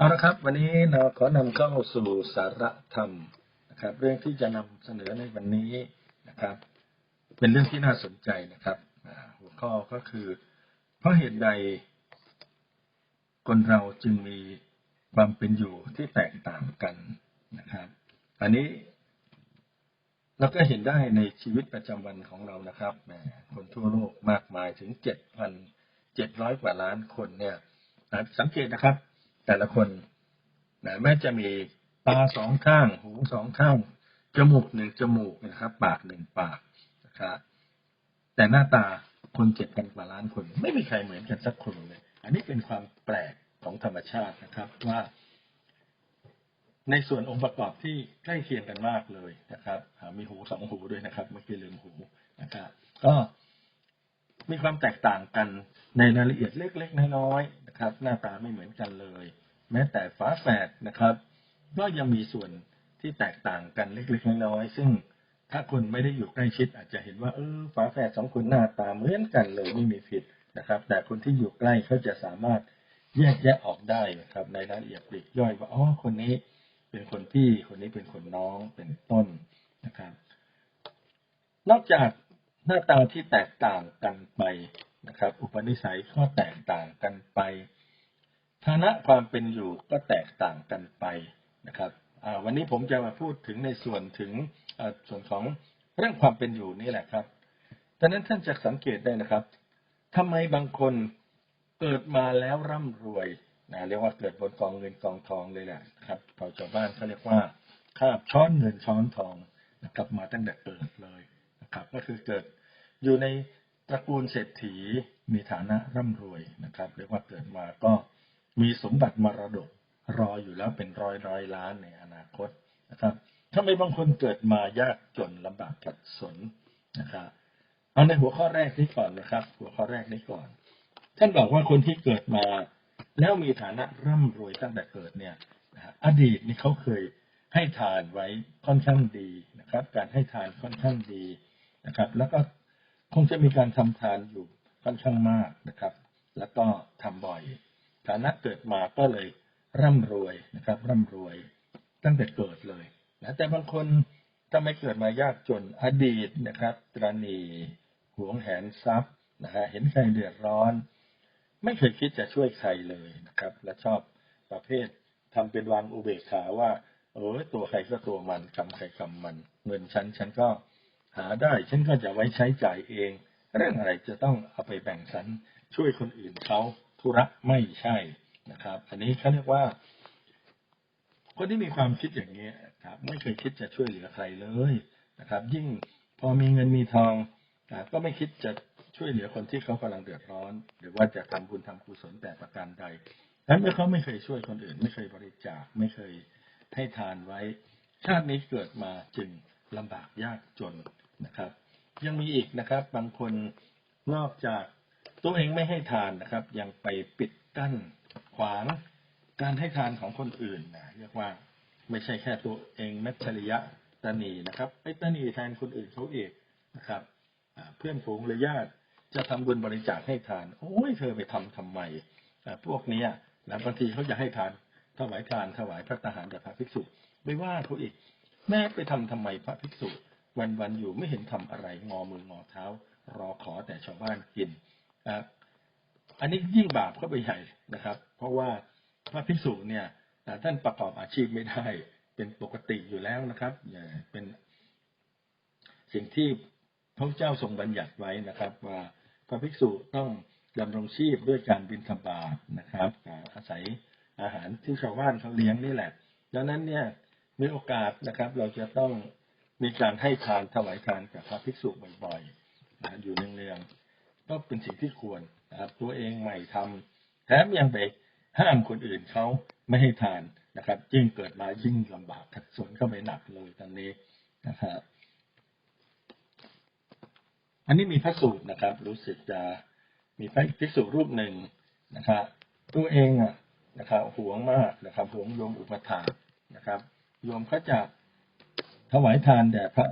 เอาละครับ วันนี้เราขอนำเข้าสู่สาระธรรมนะครับ เรื่องที่จะนำเสนอในวันนี้นะครับ เป็นเรื่องที่น่าสนใจนะครับหัวข้อก็คือ เพราะเหตุใดคนเราจึงมีความเป็นอยู่ที่แตกต่างกันนะครับ อันนี้เราก็เห็นได้ในชีวิตประจำวันของเรานะครับแหมคนทั่วโลกมากมายถึง7,700กว่าล้านคนเนี่ยสังเกตนะครับ แต่ละคนนะแม้จะมีตาสองข้าง หูสองข้าง จมูกหนึ่งจมูกนะครับ ปากหนึ่งปากนะครับแต่หน้าตาคนเจ็ดพันกว่าล้านคน ไม่มีใครเหมือนกันสักคนเลย อันนี้เป็นความแปลกของธรรมชาตินะครับว่า ในส่วนองค์ประกอบที่ใกล้เคียงกันมากเลยนะครับอ่ามีหูสองหูด้วยนะครับเมื่อกี้ลืมหูนะครับก็มีความแตกต่างกันในรายละเอียดเล็ก ๆ น้อยๆนะครับ หน้าตาไม่เหมือนกันเลย แม้แต่ฝาแฝดนะครับ ก็ยังมีส่วนที่แตกต่างกันเล็กๆน้อยๆซึ่งถ้าคนไม่ได้อยู่ใกล้ชิด อาจจะเห็นว่าเออฝาแฝดสองคนหน้าตาเหมือนกันเลยไม่มีผิดนะครับ แต่คนที่อยู่ใกล้เขาจะสามารถแยกแยะออกได้นะครับ ในรายละเอียดปลีกย่อยว่าอ๋อคนนี้เป็นคนพี่คนนี้เป็นคนน้องเป็นต้นนะครับ นอกจากหน้าตาที่แตกต่างกันไปนะครับ อุปนิสัยก็แตกต่างกันไป ฐานะความเป็นอยู่ก็แตกต่างกันไปนะครับวันนี้ผมจะมาพูดถึงในส่วนถึงส่วนของเรื่องความเป็นอยู่นี่แหละครับดังนั้นท่านจะสังเกตได้นะครับทำไมบางคนเกิดมาแล้วร่ำรวยนะเรียกว่าเกิดบนกองเงินกองทองเลยแหละครับชาวชาวบ้านเขาเรียกว่าคาบช้อนเงินช้อนทองนะครับมาตั้งแต่เกิดเลยนะครับ ก็คือเกิดอยู่ในตระกูลเศรษฐีมีฐานะร่ำรวยนะครับ เรียกว่าเกิดมาก็ มีสมบัติมรดกรออยู่แล้วเป็นร้อยร้อยล้านในอนาคตนะครับทำไมบางคนเกิดมายากจนลำบากขัดสนนะครับเอาในหัวข้อแรกนี้ก่อนนะครับ หัวข้อแรกนี้ก่อน ท่านบอกว่าคนที่เกิดมา แล้วมีฐานะร่ำรวยตั้งแต่เกิดเนี่ยอดีตนี่เขาเคยให้ทานไว้ค่อนข้างดีนะครับ การให้ทานค่อนข้างดีนะครับ แล้วก็คงจะมีการทำทานอยู่ค่อนข้างมากนะครับ แล้วก็ทำบ่อย ฐานะเกิดมาก็เลยร่ำรวยนะครับ ร่ำรวยตั้งแต่เกิดเลยนะแต่บางคนถ้าไม่เกิดมายากจนอดีตนะครับ ตรณีหวงแหนทรัพย์นะฮะเห็นใครเดือดร้อน ไม่เคยคิดจะช่วยใครเลยนะครับ และชอบประเภททำเป็นวางอุเบกขาว่า เออตัวใครก็ตัวมันกำใครกำมัน เงินฉันฉันก็หาได้ ฉันก็จะไว้ใช้จ่ายเอง เรื่องอะไรจะต้องเอาไปแบ่งสรรช่วยคนอื่นเขา ธุระไม่ใช่นะครับ อันนี้เขาเรียกว่า คนที่มีความคิดอย่างนี้ครับ ไม่เคยคิดจะช่วยเหลือใครเลยนะครับ ยิ่งพอมีเงินมีทองก็ไม่คิดจะช่วยเหลือคนที่เขากำลังเดือดร้อน หรือว่าจะทำบุญทำกุศลแต่ประการใดนั้นเมื่อเขาไม่เคยช่วยคนอื่น ไม่เคยบริจาคไม่เคยให้ทานไว้ ชาตินี้เกิดมาจึงลำบากยากจนนะครับ ยังมีอีกนะครับ บางคนนอกจาก ตัวเองไม่ให้ทานนะครับ ยังไปปิดกั้นขวางการให้ทานของคนอื่นนะเรียกว่าไม่ใช่แค่ตัวเองมัจฉริยะตนีนะครับไปตนีแทนคนอื่นเขาเองนะครับเพื่อนฝูงหรือญาติจะทำบุญบริจาคให้ทาน โอ้ยเธอไปทำทำไมพวกเนี้ยนะบางทีเขาจะให้ทานถวายทานถวายพระทหารแด่พระภิกษุไม่ว่าเขาอีกแม่ไปทำทำไมพระภิกษุ วันวันอยู่ไม่เห็นทำอะไรงอมืองอเท้า รอขอแต่ชาวบ้านกิน นะอันนี้ยิ่งบาปเข้าไปใหญ่นะครับ เพราะว่าพระภิกษุเนี่ยท่านประกอบอาชีพไม่ได้ เป็นปกติอยู่แล้วนะครับเป็นสิ่งที่พระเจ้าทรงบัญญัติไว้นะครับ ว่าพระภิกษุต้องดำรงชีพด้วยการบิณฑบาตนะครับ อาศัยอาหารที่ชาวบ้านเขาเลี้ยงนี่แหละ ดังนั้นเนี่ยมีโอกาสนะครับ เราจะต้องมีการให้ทานถวายทานกับพระภิกษุบ่อยๆอยู่เนืองๆ ก็เป็นสิ่งที่ควรนะครับตัวเองใหม่ทำแถมยังไปห้ามคนอื่นเขาไม่ให้ทานนะครับยิ่งเกิดมายิ่งลำบากขัดสนเข้าไปหนักเลยตอนนี้นะครับอันนี้มีพระสูตรนะครับ รู้สึกจะมีพระภิกษุรูปหนึ่งนะครับตัวเองอะนะครับหวงมากนะครับหวงโยมอุปถานะครับโยมเขาจะถวายทานแด่พระ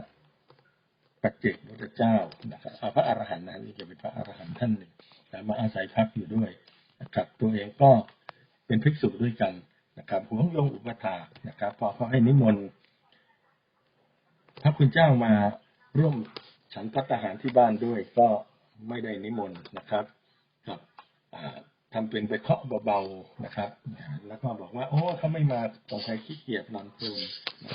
ปัจเจกพุทธเจ้านะครับพระอรหันต์นะนี่จะเป็นพระอรหันต์ท่านหนึ่งแต่มาอาศัยพักอยู่ด้วยนะครับ ตัวเองก็เป็นภิกษุด้วยกันนะครับหวงโยงอุปถานะครับ พอเขาให้นิมนต์พระคุณเจ้ามาร่วมฉันพัตตาหารที่บ้านด้วยก็ไม่ได้นิมนต์นะครับกับอ่าทำเป็นไปเคาะเบาๆนะครับ แล้วก็บอกว่า โอ้เขาไม่มาสงสัยขี้เกียจนอนเพลินนะ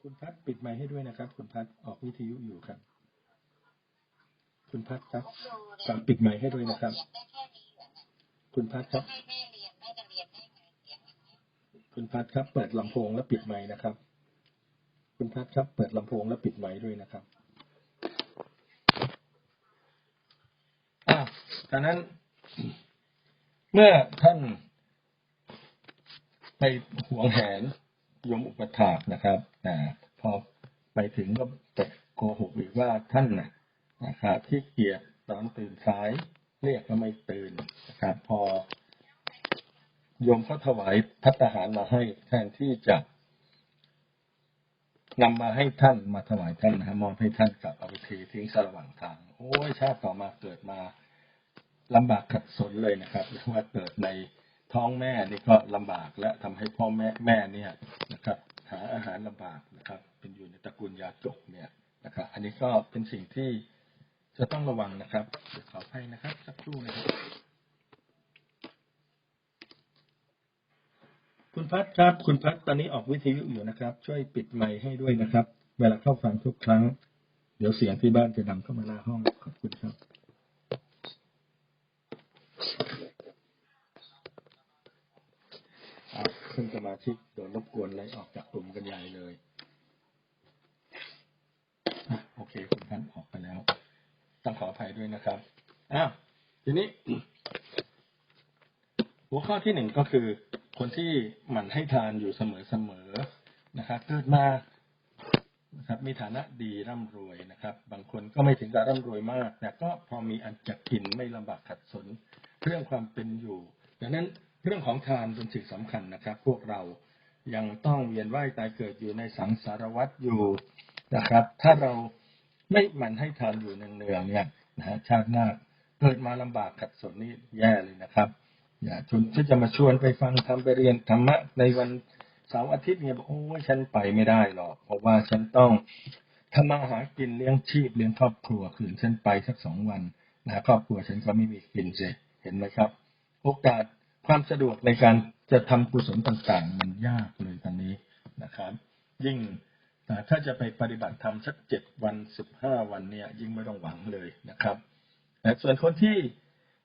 ครับคุณพัดปิดไมค์ให้ด้วยนะครับ คุณพัดออกวิทยุอยู่ครับ คุณพัดครับฝากปิดไมค์ให้ด้วยนะครับ คุณพัดครับให้แม่เรียนแม่จะเรียนได้ไงเสียงอย่างนี้คุณพัดครับ เปิดลำโพงแล้วปิดไมค์นะครับ คุณพัดครับ เปิดลำโพงแล้วปิดไมค์ด้วยนะครับอ่าดังนั้น เมื่อท่านไปหวงแหน ยมอุปถากนะครับอ่าพอไปถึงก็โกหกอีกว่าท่านนะนะครับที่เกียจตอนตื่นสาย เรียกก็ไม่ตื่นนะครับพอโยมเขาถวายพัตหารมาให้แทนที่จะนำมาให้ท่านมาถวายท่านนะฮะมอบให้ท่านกลับเอาไปเททิ้งสระหว่างทาง โอ้ยชาติต่อมาเกิดมาลำบากขัดสนเลยนะครับเรียกว่าเกิดใน ท้องแม่นี่ก็ลำบากและทำให้พ่อแม่แม่เนี่ยนะครับ หาอาหารลำบากนะครับ เป็นอยู่ในตระกูลยาจกเนี่ยนะครับ อันนี้ก็เป็นสิ่งที่จะต้องระวังนะครับเดี๋ยวขอให้นะครับสักครู่นะครับ คุณพัดครับ คุณพัดตอนนี้ออกวิทยุอยู่นะครับ ช่วยปิดไมค์ให้ด้วยนะครับ เวลาเข้าฟังทุกครั้ง เดี๋ยวเสียงที่บ้านจะดังเข้ามาหน้าห้องขอบคุณครับ อะคุณสมาชิกโดนรบกวนไล่ออกจากกลุ่มกันใหญ่เลยอโอเคคุณพัดออกไปแล้ว ต้องขออภัยด้วยนะครับอ้าวทีนี้ หัวข้อที่หนึ่งก็คือ คนที่หมั่นให้ทานอยู่เสมอๆนะครับเกิดมานะครับ มีฐานะดีร่ำรวยนะครับ บางคนก็ไม่ถึงกับร่ำรวยมาก แต่ก็พอมีอันจะกินไม่ลำบากขัดสนเรื่องความเป็นอยู่ดังนั้น เรื่องของทานเป็นสิ่งสำคัญนะครับ พวกเรายังต้องเวียนว่ายตายเกิดอยู่ในสังสารวัฏอยู่นะครับ ถ้าเราไม่หมั่นให้ทานอยู่เนืองๆเนี่ยนะฮะชาติหน้าเกิดมาลำบากขัดสนนี่แย่เลยนะครับ อย่าชวนที่จะมาชวนไปฟังทำไปเรียนธรรมะในวันเสาร์อาทิตย์เนี่ยบอกโอ้ยฉันไปไม่ได้หรอก เพราะว่าฉันต้องทำมาหากินเลี้ยงชีพเลี้ยงครอบครัวคืนฉันไปสักสองวันนะครอบครัวฉันก็ไม่มีกินเสิเห็นไหมครับ โอกาส ความสะดวกในการจะทำกุศลต่างๆ มันยากเลยตอนนี้นะครับ ยิ่งอ่ถ้าจะไปปฏิบัติธรรมสักเจ็ดวันสิบห้าวันเนี่ย ยิ่งไม่ต้องหวังเลยนะครับแต่ส่วนคนที่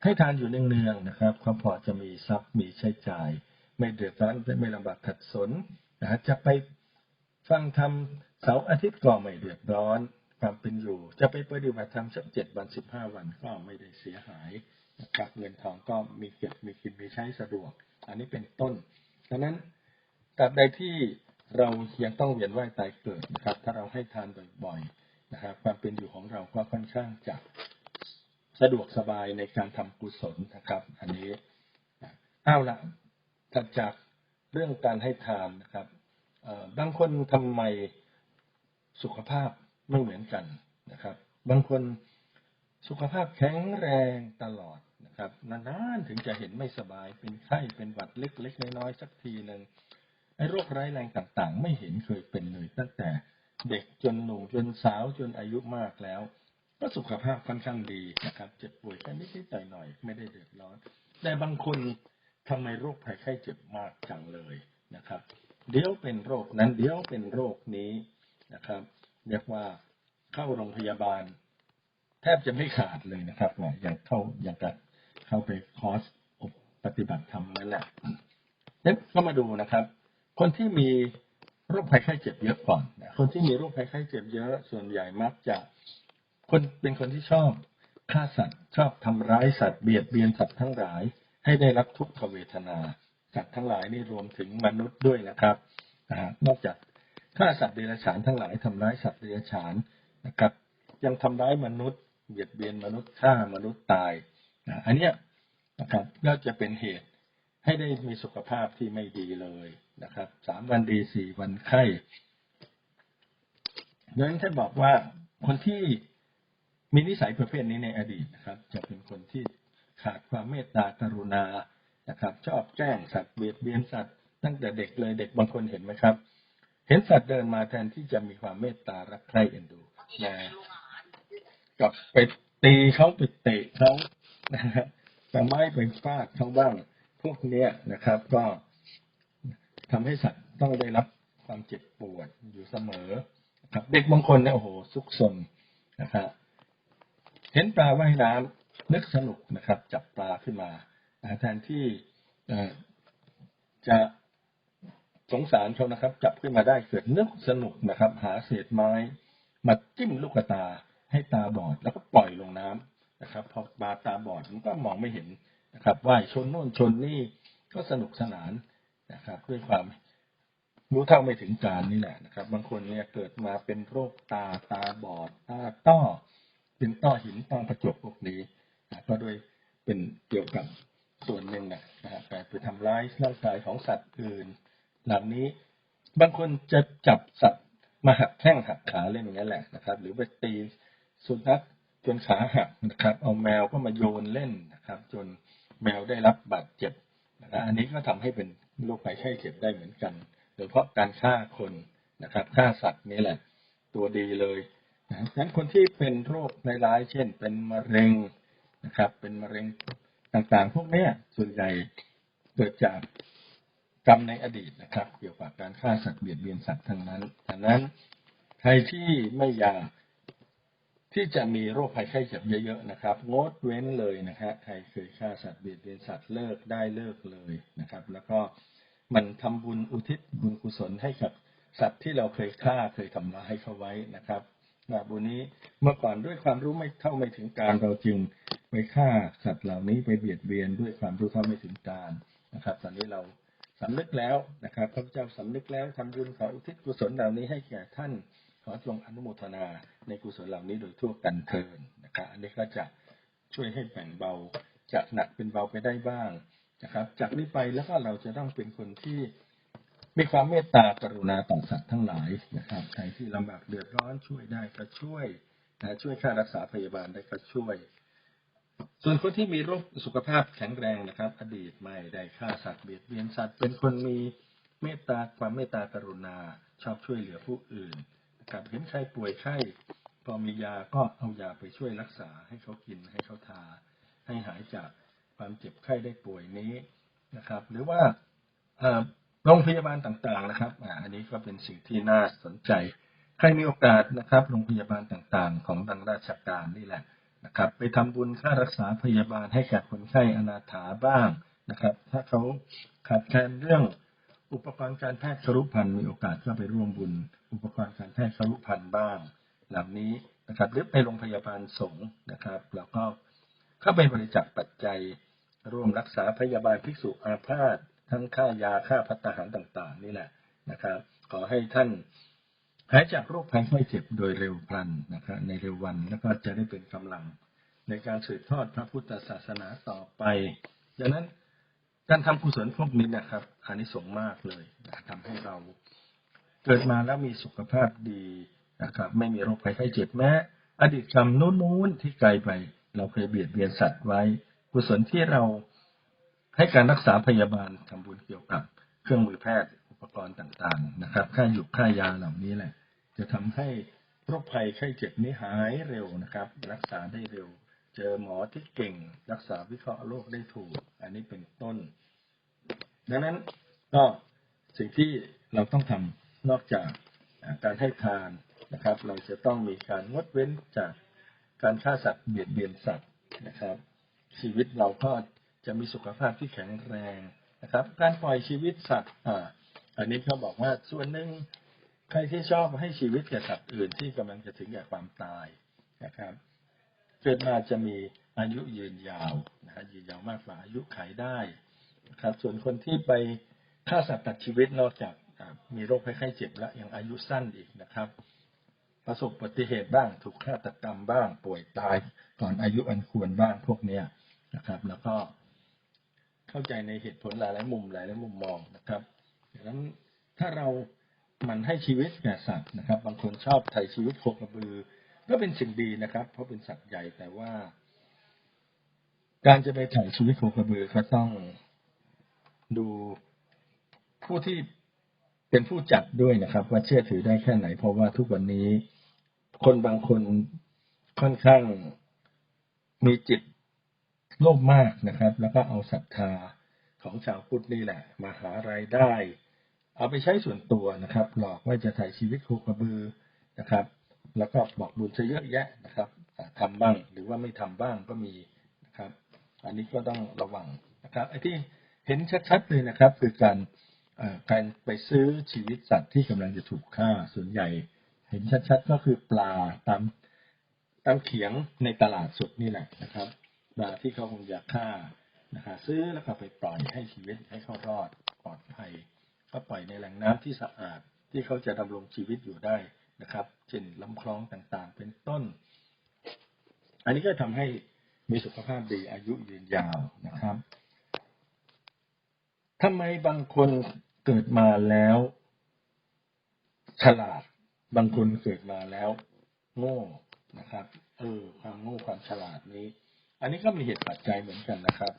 ให้ทานอยู่เนืองๆนะครับเขาพอจะมีทรัพย์มีใช้จ่าย ไม่เดือดร้อนไม่ลำบากขัดสนนะฮะจะไปฟังธรรมเสาร์อาทิตย์ก็ไม่เดือดร้อนความเป็นอยู่ จะไปปฏิบัติธรรมสักเจ็ดวันสิบห้าวันก็ไม่ได้เสียหาย นะครับเงินทองก็มีเก็บมีกินมีใช้สะดวก อันนี้เป็นต้นดังนั้นตราบใดที่เรายังต้องเวียนว่ายตายเกิดนะครับ ถ้าเราให้ทานบ่อยๆนะครับความเป็นอยู่ของเราก็ค่อนข้างจะสะดวกสบายในการทำกุศลนะครับ อันนี้เอาละถัดจากเรื่องการให้ทานนะครับบางคนทำไมสุขภาพไม่เหมือนกันนะครับ บางคน สุขภาพแข็งแรงตลอดนะครับนานๆถึงจะเห็นไม่สบายเป็นไข้เป็นหวัดเล็กๆน้อยๆสักทีหนึ่งไอ้โรคร้ายแรงต่างๆ ไม่เห็นเคยเป็นเลยตั้งแต่เด็กจนหนุ่มจนสาวจนอายุมากแล้ว ก็สุขภาพค่อนข้างดีนะครับ เจ็บป่วยแค่นิดๆหน่อยๆไม่ได้เดือดร้อน แต่บางคนทำไมโรคภัยไข้เจ็บมากจังเลยนะครับ เดี๋ยวเป็นโรคนั้นเดี๋ยวเป็นโรคนี้นะครับ เรียกว่าเข้าโรงพยาบาล แทบจะไม่ขาดเลยนะครับอย่างเข้าอย่างกับเข้าไปคอร์สอบปฏิบัติธรรมนั่นแหละนั้นก็มาดูนะครับ คนที่มีโรคภัยไข้เจ็บเยอะก่อนคนที่มีโรคภัยไข้เจ็บเยอะ ส่วนใหญ่มักจะคนเป็นคนที่ชอบฆ่าสัตว์ชอบทำร้ายสัตว์เบียดเบียนสัตว์ทั้งหลาย ให้ได้รับทุกขเวทนาสัตว์ทั้งหลายนี่รวมถึงมนุษย์ด้วยนะครับนะฮะนอกจากฆ่าสัตว์เดรัจฉานทั้งหลายทำร้ายสัตว์เดรัจฉานนะครับ ยังทำร้ายมนุษย์ เบียดเบียนมนุษย์ฆ่ามนุษย์ตายนะอันเนี้ยนะครับก็จะเป็นเหตุให้ได้มีสุขภาพที่ไม่ดีเลยนะครับสามวันดีสี่วันไข้ดังนั้นท่านบอกว่าคนที่มีนิสัยประเภทนี้ในอดีตนะครับ จะเป็นคนที่ขาดความเมตตากรุณานะครับ ชอบแกล้งสัตว์เบียดเบียนสัตว์ ตั้งแต่เด็กเลยเด็กบางคนเห็นไหมครับ เห็นสัตว์เดินมาแทนที่จะมีความเมตตารักใคร่เอ็นดูนะ กับไปตีเขาไปเตะเขานะฮะแต่ไม่ไปฟาดเขาบ้าง พวกเนี้ยนะครับ ก็ทำให้สัตว์ต้องได้รับความเจ็บปวดอยู่เสมอครับ เด็กบางคนเนี่ยโอ้โหซุกซนนะครับเห็นปลาว่ายน้ำนึกสนุกนะครับ จับปลาขึ้นมาแทนที่จะสงสารเขานะครับ จับขึ้นมาได้เกิดนึกสนุกนะครับ หาเศษไม้มาจิ้มลูกตา ให้ตาบอดแล้วก็ปล่อยลงน้ำนะครับ พอปลาตาบอดมันก็มองไม่เห็นนะครับว่ายชนโน่นชนนี่ก็สนุกสนานนะครับ ด้วยความรู้เท่าไม่ถึงการนี่แหละนะครับ บางคนเนี่ยเกิดมาเป็นโรคตาตาบอดตาต้อเป็นต้อหินต้อประจบพวกนี้นะก็โดยเป็นเกี่ยวกับส่วนหนึ่งนะนะฮะการไปทำร้ายร่างกายของสัตว์อื่น หล่านี้บางคนจะจับสัตว์มาหักแข้งหักขาเล่นอย่างนั้แหละนะครับ หรือไปตี สุนัขจนขาหักนะครับ เอาแมวก็มาโยนเล่นนะครับ จนแมวได้รับบาดเจ็บนะครับอันนี้ก็ทำให้เป็นโรคภัยไข้เจ็บได้เหมือนกัน โดยเฉพาะการฆ่าคนนะครับฆ่าสัตว์นี่แหละ ตัวดีเลยนะฉะนั้นคนที่เป็นโรคร้ายๆเช่น เป็นมะเร็งนะครับ เป็นมะเร็งต่างๆ พวกนี้ส่วนใหญ่เกิดจากกรรมในอดีตนะครับ เกี่ยวกับการฆ่าสัตว์เบียดเบียนสัตว์ทั้งนั้นดังนั้นใครที่ไม่อยาก ที่จะมีโรคภัยไข้เจ็บเยอะๆนะครับ งดเว้นเลยนะฮะใครเคยฆ่าสัตว์เบียดเบียนสัตว์เลิกได้เลิกเลยนะครับ แล้วก็มันทำบุญอุทิศบุญกุศลให้กับสัตว์ที่เราเคยฆ่าเคยทำร้ายให้เขาไว้นะครับนะบุญนี้เมื่อก่อนด้วยความรู้ไม่เท่าไม่ถึงการเราจึงไปฆ่าสัตว์เหล่านี้ไปเบียดเบียนด้วยความรู้เท่าไม่ถึงการนะครับ ตอนนี้เราสำนึกแล้วนะครับพระเจ้าสำนึกแล้วทำบุญขออุทิศกุศลเหล่านี้ให้แก่ท่าน ขอจงอนุโมทนาในกุศลเหล่านี้โดยทั่วกันเทินนะครับอันนี้ก็จะช่วยให้แบ่งเบาจากหนักเป็นเบาไปได้บ้างนะครับ จากนี้ไปแล้วก็เราจะต้องเป็นคนที่มีความเมตตากรุณาต่อสัตว์ทั้งหลายนะครับใครที่ลำบากเดือดร้อนช่วยได้ก็ช่วยนะช่วยค่ารักษาพยาบาลได้ก็ช่วย ส่วนคนที่มีโรคสุขภาพแข็งแรงนะครับ อดีตไม่ได้ฆ่าสัตว์เบียดเบียนสัตว์ เป็นคนมีเมตตาความเมตตากรุณาชอบช่วยเหลือผู้อื่น นะครับ เห็นใครป่วยไข้พอมียาก็เอายาไปช่วยรักษาให้เขากินให้เขาทา ให้หายจากความเจ็บไข้ได้ป่วยนี้นะครับ หรือว่าโรงพยาบาลต่างๆนะครับอันนี้ก็เป็นสิ่งที่น่าสนใจ ใครมีโอกาสนะครับ โรงพยาบาลต่างๆ ของทางราชการนี่แหละนะครับ ไปทำบุญค่ารักษาพยาบาลให้แก่คนไข้อนาถาบ้างนะครับ ถ้าเขาขาดแคลนเรื่องอุปกรณ์การแพทย์ครุพันธ์มีโอกาสก็ไปร่วมบุญ อุปกรณ์การแพทย์ครุพันธ์บ้าง หล่านี้นะครับหรือไปโรงพยาบาลสงฆ์นะครับ แล้วก็เข้าไปบริจาคปัจจัยร่วมรักษาพยาบาลภิกษุอาพาธทั้งค่ายาค่าพัฒหารต่าง ๆ นี่แหละนะครับ ขอให้ท่านหายจากโรคภัยไข้เจ็บโดยเร็วพลันนะครับในเร็ววันแล้วก็จะได้เป็นกำลังในการสืบทอดพระพุทธศาสนาต่อไป ดังนั้นการทำกุศลพวกนี้นะครับอานิสงส์มากเลยทำให้เรา เกิดมาแล้วมีสุขภาพดีนะครับ ไม่มีโรคภัยไข้เจ็บแม้อดีตกรรมนู้นๆที่ไกลไป เราเคยเบียดเบียนสัตว์ไว้กุศลที่เราให้การรักษาพยาบาลทำบุญเกี่ยวกับ เครื่องมือแพทย์อุปกรณ์ต่างๆนะครับ ค่าหยุกค่ายาเหล่านี้แหละ จะทำให้โรคภัยไข้เจ็บนี้หายเร็วนะครับ รักษาได้เร็ว เจอหมอที่เก่ง รักษาวิเคราะห์โรคได้ถูก อันนี้เป็นต้น ดังนั้นก็สิ่งที่เราต้องทำ นอกจากการให้ทานนะครับ เราจะต้องมีการงดเว้นจากการฆ่าสัตว์เบียดเบียนสัตว์นะครับ ชีวิตเราก็จะมีสุขภาพที่แข็งแรงนะครับ การปล่อยชีวิตสัตว์อ่าอันนี้เขาบอกว่าส่วนหนึ่งใครที่ชอบให้ชีวิตแก่สัตว์อื่นที่กำลังจะถึงแก่ความตายนะครับ เกิดมาจะมีอายุยืนยาวนะฮะยืนยาวมากกว่าอายุขัยได้นะครับ ส่วนคนที่ไปฆ่าสัตว์ตัดชีวิตนอกจาก มีโรคภัยไข้เจ็บแล้วยังอายุสั้นอีกนะครับ ประสบอุบัติเหตุบ้างถูกฆาตกรรมบ้างป่วยตายก่อนอายุอันควรบ้างพวกเนี้ยนะครับ แล้วก็เข้าใจในเหตุผลหลายๆมุมหลายๆมุมมองนะครับดังนั้นถ้าเรามันให้ชีวิตแก่สัตว์นะครับ บางคนชอบไถ่ชีวิตโคกระบือ ก็เป็นสิ่งดีนะครับ เพราะเป็นสัตว์ใหญ่แต่ว่า การจะไปถ่ายชีวิตโคกระบือก็ต้องดูผู้ที่ เป็นผู้จัดด้วยนะครับ ว่าเชื่อถือได้แค่ไหน เพราะว่าทุกวันนี้คนบางคนค่อนข้างมีจิตโลภมากนะครับ แล้วก็เอาศรัทธาของชาวพุทธนี่แหละ มาหารายได้ เอาไปใช้ส่วนตัวนะครับ หลอกว่าจะถ่ายชีวิตโคกระบือนะครับ แล้วก็บอกบุญซะเยอะแยะนะครับอ่าทำบ้างหรือว่าไม่ทำบ้างก็มีนะครับ อันนี้ก็ต้องระวังนะครับไอ้ที่เห็นชัดๆเลยนะครับ คือการ การไปซื้อชีวิตสัตว์ที่กำลังจะถูกฆ่าส่วนใหญ่ เห็นชัดๆก็คือปลาตามตามเขียงในตลาดสดนี่แหละนะครับปลาที่เขาคงอยากฆ่านะครับซื้อแล้วก็ไปปล่อยให้ชีวิตให้เขารอดปลอดภัยก็ปล่อยในแหล่งน้ำที่สะอาดที่เขาจะดำรงชีวิตอยู่ได้นะครับเช่นลำคลองต่างๆ เป็นต้น อันนี้ก็ทำให้มีสุขภาพดีอายุยืนยาวนะครับทำไมบางคน เกิดมาแล้ว ฉลาด บางคนเกิดมาแล้ว โง่นะครับ เออ ความโง่ความฉลาดนี้ อันนี้ก็มีเหตุปัจจัยเหมือนกันนะครับ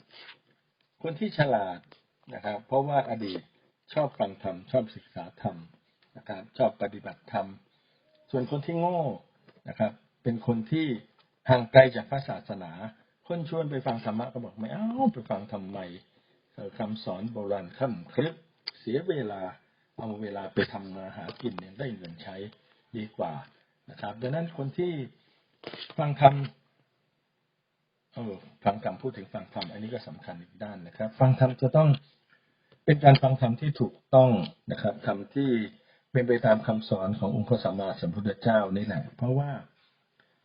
คนที่ฉลาดนะครับ เพราะว่าอดีตชอบฟังธรรมชอบศึกษาธรรมนะครับ ชอบปฏิบัติธรรม ส่วนคนที่โง่นะครับ เป็นคนที่ห่างไกลจากพระศาสนา คนชวนไปฟังธรรมะก็บอกไม่เอาไปฟังทำไมคำสอนโบราณค่ำครึก เสียเวลาเอาเวลาไปทำมาหากินเนี่ยได้เงินใช้ดีกว่านะครับ ดังนั้นคนที่ฟังธรรมเออฟังธรรมพูดถึงฟังธรรมอันนี้ก็สำคัญอีกด้านนะครับ ฟังธรรมจะต้องเป็นการฟังธรรมที่ถูกต้องนะครับธรรมที่เป็นไปตามคำสอนขององค์พระสัมมาสัมพุทธเจ้านี่แหละ เพราะว่า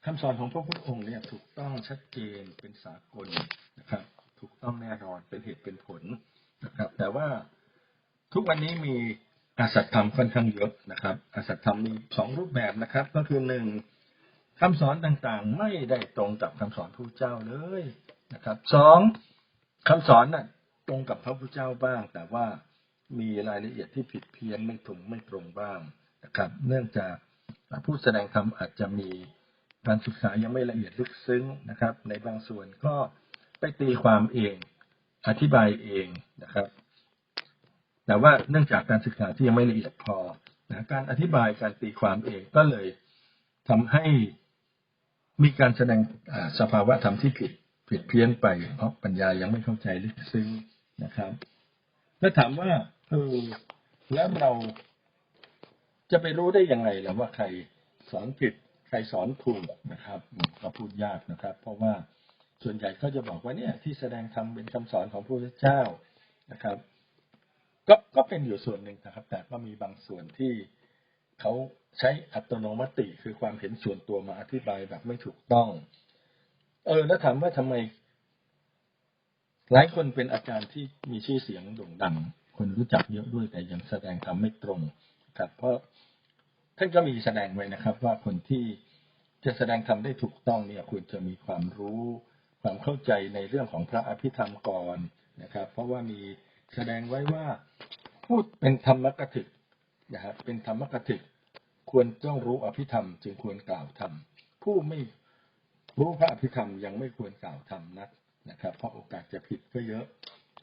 คำสอนของพระพุทธองค์เนี่ยถูกต้องชัดเจนเป็นสากลนะครับ ถูกต้องแน่นอนเป็นเหตุเป็นผลนะครับ แต่ว่า ทุกวันนี้มีอาสัตธรรมค่อนข้างเยอะนะครับ อาสัตธรรมมีสองรูปแบบนะครับ ก็คือหนึ่งคำสอนต่างๆ ไม่ได้ตรงกับคำสอนพระพุทธเจ้าเลยนะครับสองคำสอนน่ะตรงกับพระพุทธเจ้าบ้าง แต่ว่ามีรายละเอียดที่ผิดเพี้ยนไม่ตรงไม่ตรงบ้างนะครับ เนื่องจากผู้แสดงธรรมอาจจะมีการศึกษายังไม่ละเอียดลึกซึ้งนะครับ ในบางส่วนก็ไปตีความเองอธิบายเองนะครับ แต่ว่าเนื่องจากการศึกษาที่ยังไม่ละเอียดพอนะการอธิบายการตีความเองก็เลยทำให้มีการแสดงสภาวะธรรมที่ผิดผิดเพี้ยนไป เพราะปัญญายังไม่เข้าใจลึกซึ้งนะครับแล้วถามว่าเออแล้วเราจะไปรู้ได้ยังไงล่ะว่าใครสอนผิดใครสอนถูกนะครับก็พูดยากนะครับ เพราะว่าส่วนใหญ่เขาจะบอกว่าเนี่ยที่แสดงธรรมเป็นคำสอนของพระพุทธเจ้านะครับ ก็ก็เป็นอยู่ส่วนหนึ่งนะครับ แต่ก็มีบางส่วนที่เขาใช้อัตโนมัติคือความเห็นส่วนตัวมาอธิบายแบบไม่ถูกต้อง เออ แล้วถามว่าทำไม หลายคนเป็นอาจารย์ที่มีชื่อเสียงโด่งดัง คนรู้จักเยอะด้วยแต่ยังแสดงธรรมไม่ตรงครับ เพราะท่านก็มีแสดงไว้นะครับ ว่าคนที่จะแสดงธรรมได้ถูกต้องเนี่ยควรจะมีความรู้ความเข้าใจในเรื่องของพระอภิธรรมก่อนนะครับ เพราะว่ามีแสดงไว้ว่า พูดเป็นธรรมกถึกนะครับเป็นธรรมกถึก ควรต้องรู้อภิธรรม จึงควรกล่าวธรรมผู้ไม่รู้พระอภิธรรมยังไม่ควรกล่าวธรรมนักนะครับ เพราะโอกาสจะผิดก็เยอะ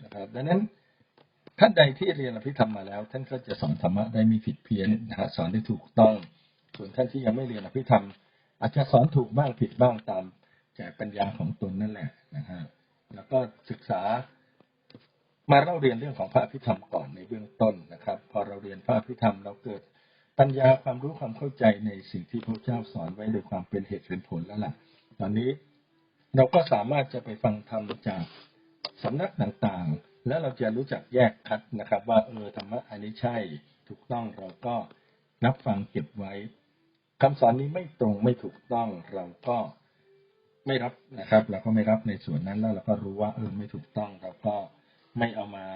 นะครับ ดังนั้นท่านใดที่เรียนอภิธรรมมาแล้ว ท่านก็จะสอนธรรมะได้ไม่ผิดเพี้ยนนะฮะสอนได้ถูกต้อง ส่วนท่านที่ยังไม่เรียนอภิธรรม อาจจะสอนถูกบ้างผิดบ้างตามแก่ปัญญาของตนนั่นแหละนะฮะแล้วก็ศึกษา มาเราเรียนเรื่องของพระอภิธรรมก่อนในเบื้องต้นนะครับ พอเราเรียนพระอภิธรรมเราเกิดปัญญาความรู้ความเข้าใจในสิ่งที่พระเจ้าสอนไว้โดยความเป็นเหตุเป็นผลแล้วล่ะ ตอนนี้เราก็สามารถจะไปฟังธรรมจากสำนักต่างๆ แล้วเราจะรู้จักแยกคัดนะครับ ว่าเออธรรมะอันนี้ใช่ถูกต้องเราก็รับฟังเก็บไว้คำสอนนี้ไม่ตรงไม่ถูกต้องเราก็ไม่รับนะครับเราก็ไม่รับในส่วนนั้นแล้วเราก็รู้ว่าเออไม่ถูกต้องเราก็ ไม่เอามา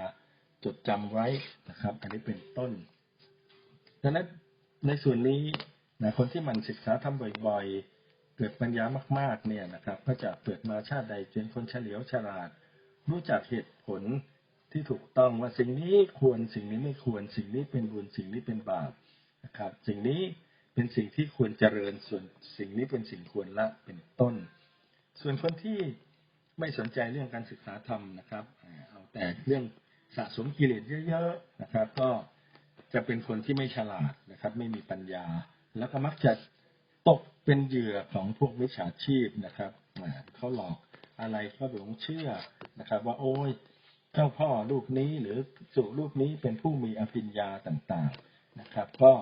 จดจำไว้นะครับ อันนี้เป็นต้นดังนั้นในส่วนนี้นะคนที่มันศึกษาทำบ่อยๆ เกิดปัญญามากๆเนี่ยนะครับ ก็จะเกิดมาชาติใดเป็นคนเฉลียวฉลาด รู้จักเหตุผลที่ถูกต้องว่าสิ่งนี้ควรสิ่งนี้ไม่ควร สิ่งนี้เป็นบุญสิ่งนี้เป็นบาปนะครับ สิ่งนี้เป็นสิ่งที่ควรเจริญส่วนสิ่งนี้เป็นสิ่งควรละเป็นต้น ส่วนคนที่ไม่สนใจเรื่องการศึกษาธรรมนะครับเอา แต่เรื่องสะสมกิเลสเยอะๆนะครับ ก็จะเป็นคนที่ไม่ฉลาดนะครับ ไม่มีปัญญา แล้วก็มักจะตกเป็นเหยื่อของพวกมิจฉาชีพนะครับเขาหลอกอะไรก็หลงเชื่อนะครับ ว่าโอ้ยเจ้าพ่อรูปนี้หรือสู่รูปนี้เป็นผู้มีอภิญญาต่างๆนะครับ ก็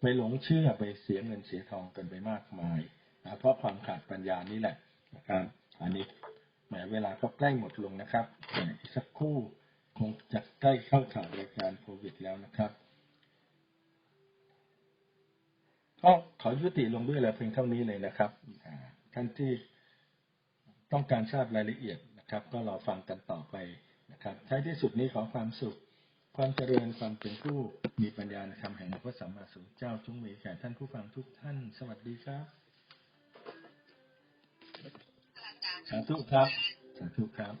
ไปหลงเชื่อไปเสียเงินเสียทองกันไปมากมายนะเพราะความขาดปัญญานี่แหละนะครับอันนี้ หมเวลาก็ใกล้หมดลงนะครับอีกสักครู่คงจะใกล้เข้าข่าวรายการโควิดแล้วนะครับก็ขอยุติลงด้วยแล้วเพียงเท่านี้เลยนะครับท่านที่ต้องการทราบรายละเอียดนะครับ ก็รอฟังกันต่อไปนะครับท้ายที่สุดนี้ขอความสุข ความเจริญความเป็นผู้มีปัญญาในคำแห่งพระสัมมาสัมพุทธเจ้าจงมีแก่ท่านผู้ฟังทุกท่าน สวัสดีครับ สาธุครับ สาธุครับ